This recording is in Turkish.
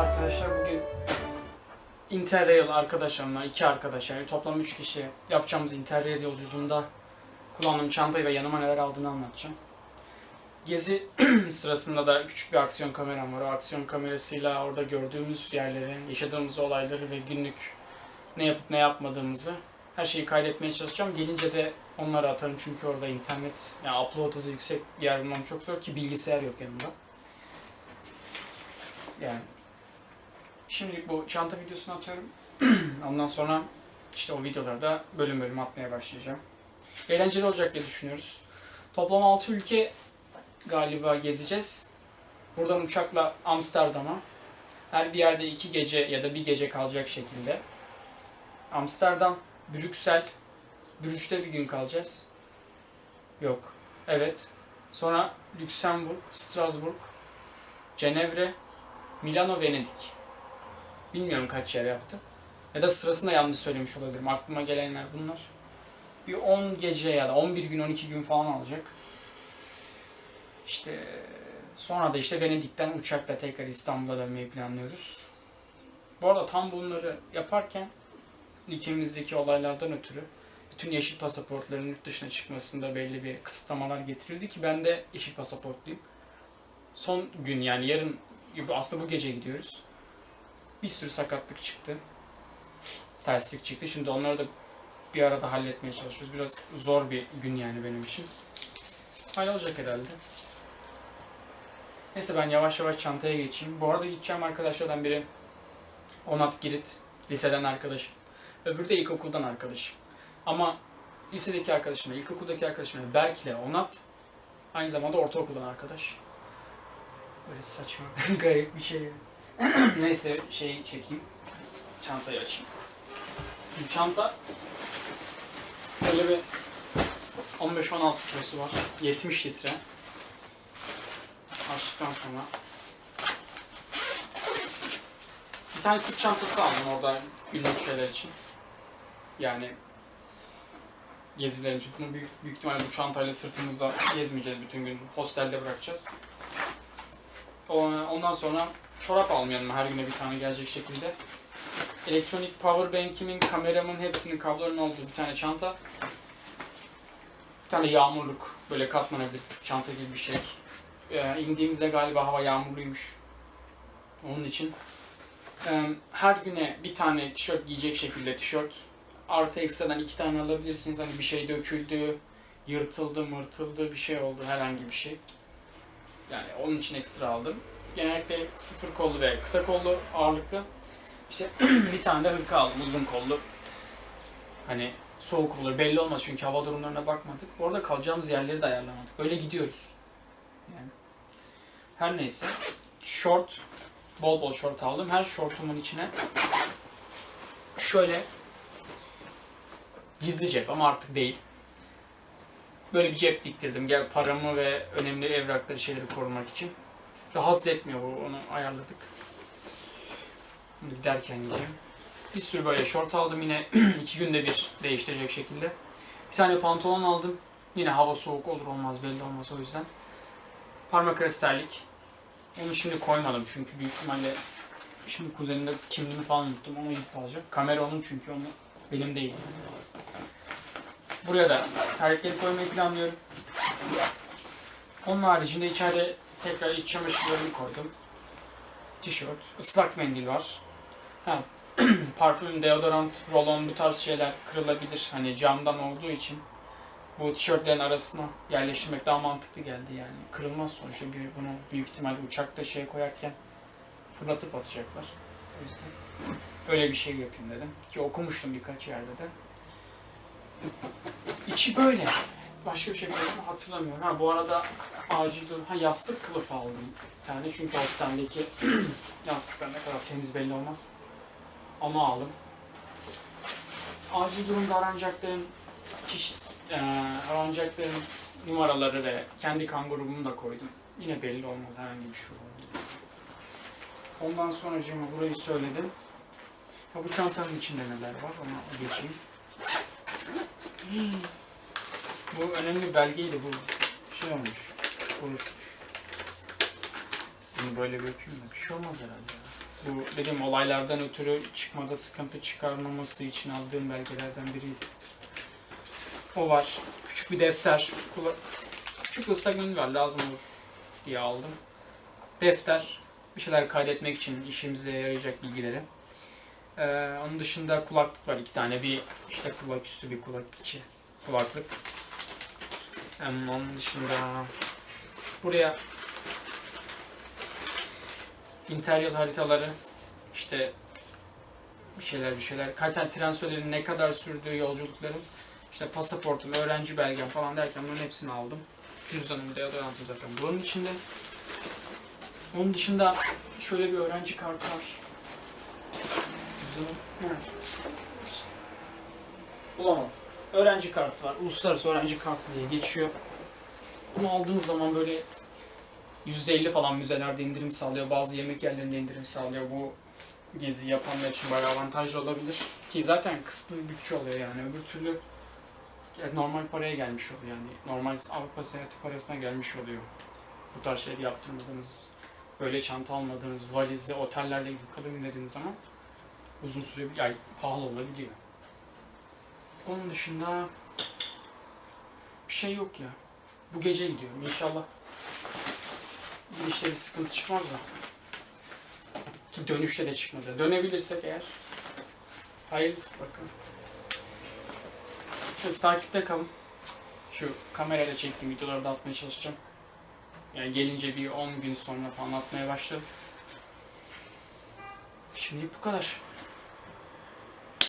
arkadaşlar. Bugün Interrail arkadaşlarımla, iki arkadaş yani toplam üç kişi yapacağımız Interrail yolculuğunda kullandığım çantayı ve yanıma neler aldığını anlatacağım. Gezi sırasında da küçük bir aksiyon kameram var. O aksiyon kamerasıyla orada gördüğümüz yerleri, yaşadığımız olayları ve günlük ne yapıp ne yapmadığımızı her şeyi kaydetmeye çalışacağım. Gelince de onları atarım çünkü orada internet, yani upload hızı yüksek yer bulmam çok zor ki bilgisayar yok yanımda. Yani Şimdilik bu çanta videosunu atıyorum. Ondan sonra işte o videoları da bölüm bölüm atmaya başlayacağım. Eğlenceli olacak diye düşünüyoruz. Toplam 6 ülke galiba gezeceğiz. Buradan uçakla Amsterdam'a. Her bir yerde iki gece ya da bir gece kalacak şekilde. Amsterdam, Brüksel, Brüj'te bir gün kalacağız. Yok. Evet. Sonra Lüksemburg, Strasbourg, Cenevre, Milano, Venedik. Bilmiyorum kaç yer yaptı. Ya da sırasında yanlış söylemiş olabilirim. Aklıma gelenler bunlar. Bir 10 gece ya da 11 gün 12 gün falan alacak. İşte sonra da işte Venedik'ten uçakla tekrar İstanbul'a dönmeyi planlıyoruz. Bu arada tam bunları yaparken ülkemizdeki olaylardan ötürü bütün yeşil pasaportların yurt dışına çıkmasında belli bir kısıtlamalar getirildi ki ben de yeşil pasaportluyum. Son gün yani yarın aslında bu gece gidiyoruz bir sürü sakatlık çıktı. Terslik çıktı. Şimdi onları da bir arada halletmeye çalışıyoruz. Biraz zor bir gün yani benim için. Hallolacak herhalde. Neyse ben yavaş yavaş çantaya geçeyim. Bu arada gideceğim arkadaşlardan biri Onat Girit. Liseden arkadaşım. Öbürü de ilkokuldan arkadaşım. Ama lisedeki arkadaşım, ilkokuldaki arkadaşım Berk ile Onat aynı zamanda ortaokuldan arkadaş. Böyle saçma, garip bir şey. Neyse şey çekeyim. Çantayı açayım. Şimdi çanta böyle bir 15-16 kilosu var. 70 litre. Açtıktan sonra bir tane sırt çantası aldım orada günlük şeyler için. Yani geziler için. Bunu büyük, büyük ihtimalle bu çantayla sırtımızda gezmeyeceğiz bütün gün. Hostelde bırakacağız. Ondan sonra çorap almayalım her güne bir tane gelecek şekilde. Elektronik power bank'imin, kameramın hepsinin kablolarının olduğu bir tane çanta. Bir tane yağmurluk, böyle katlanabilir küçük çanta gibi bir şey. Ee, indiğimizde galiba hava yağmurluymuş. Onun için ee, her güne bir tane tişört giyecek şekilde tişört. Artı ekstradan iki tane alabilirsiniz. Hani bir şey döküldü, yırtıldı, mırtıldı bir şey oldu herhangi bir şey. Yani onun için ekstra aldım genellikle sıfır kollu ve kısa kollu ağırlıklı. İşte bir tane de hırka aldım uzun kollu. Hani soğuk olur belli olmaz çünkü hava durumlarına bakmadık. Bu arada kalacağımız yerleri de ayarlamadık. Öyle gidiyoruz. Yani. Her neyse. Short, bol bol short aldım. Her shortumun içine şöyle gizli cep ama artık değil. Böyle bir cep diktirdim. Gel paramı ve önemli evrakları şeyleri korumak için. Rahatsız etmiyor bu, onu ayarladık. Bunu giderken yiyeceğim. Bir sürü böyle short aldım yine iki günde bir değiştirecek şekilde. Bir tane pantolon aldım. Yine hava soğuk olur olmaz belli olmaz o yüzden. Parmak arası terlik. Onu şimdi koymadım çünkü büyük ihtimalle şimdi kuzenimde kimliğimi falan unuttum onu gidip alacağım. Kamera onun çünkü onu benim değil. Buraya da terlikleri koymayı planlıyorum. Onun haricinde içeride Tekrar iç çamaşırlarını koydum. Tişört, ıslak mendil var. Ha, parfüm, deodorant, rolon bu tarz şeyler kırılabilir. Hani camdan olduğu için bu tişörtlerin arasına yerleştirmek daha mantıklı geldi yani. Kırılmaz sonuçta bir bunu büyük ihtimalle uçakta şey koyarken fırlatıp atacaklar. O yüzden öyle bir şey yapayım dedim. Ki okumuştum birkaç yerde de. İçi böyle. Başka bir şey koydum hatırlamıyorum. Ha bu arada acil durum. Ha yastık kılıfı aldım bir tane. Çünkü hosteldeki yastıklar ne kadar temiz belli olmaz. Onu aldım. Acil durumda aranacakların kişi, e, aranacakların numaraları ve kendi kan grubumu da koydum. Yine belli olmaz herhangi bir şey olmaz. Ondan sonra Cem'e burayı söyledim. Ha, bu çantanın içinde neler var ona geçeyim. Bu önemli bir belgeydi bu şey olmuş. Buruşmuş. Bunu böyle bir öpeyim de bir şey olmaz herhalde ya. Bu dediğim olaylardan ötürü çıkmada sıkıntı çıkarmaması için aldığım belgelerden biriydi. O var. Küçük bir defter. Kula- Küçük ıslak mendil var lazım olur diye aldım. Defter. Bir şeyler kaydetmek için işimize yarayacak bilgileri. Ee, onun dışında kulaklık var iki tane. Bir işte kulak üstü bir kulak içi kulaklık. Hem onun dışında buraya interyal haritaları işte bir şeyler bir şeyler kaytan transferlerin ne kadar sürdüğü yolculukların işte pasaportum, öğrenci belgem falan derken bunların hepsini aldım. Cüzdanım, deodorantım zaten bunun içinde. Onun dışında şöyle bir öğrenci kartı var. Cüzdanım nerede? Bulamadım. Öğrenci kartı var. Uluslararası öğrenci kartı diye geçiyor. Bunu aldığınız zaman böyle %50 falan müzelerde indirim sağlıyor. Bazı yemek yerlerinde indirim sağlıyor. Bu gezi yapanlar için bayağı avantajlı olabilir. Ki zaten kısıtlı bir bütçe oluyor yani. Öbür türlü normal paraya gelmiş oluyor yani. Normal Avrupa seyahati parasına gelmiş oluyor. Bu tarz şeyleri yaptırmadığınız, böyle çanta almadığınız, valizi, otellerle gidip kalın dediğiniz zaman uzun süre yani pahalı olabiliyor. Onun dışında bir şey yok ya. Bu gece gidiyorum inşallah. Gidişte bir sıkıntı çıkmaz da. Ki dönüşte de çıkmadı. Dönebilirsek eğer. Hayırlısı bakalım. Siz takipte kalın. Şu kamerayla çektiğim videoları da atmaya çalışacağım. Yani gelince bir 10 gün sonra falan atmaya başladım. Şimdilik bu kadar.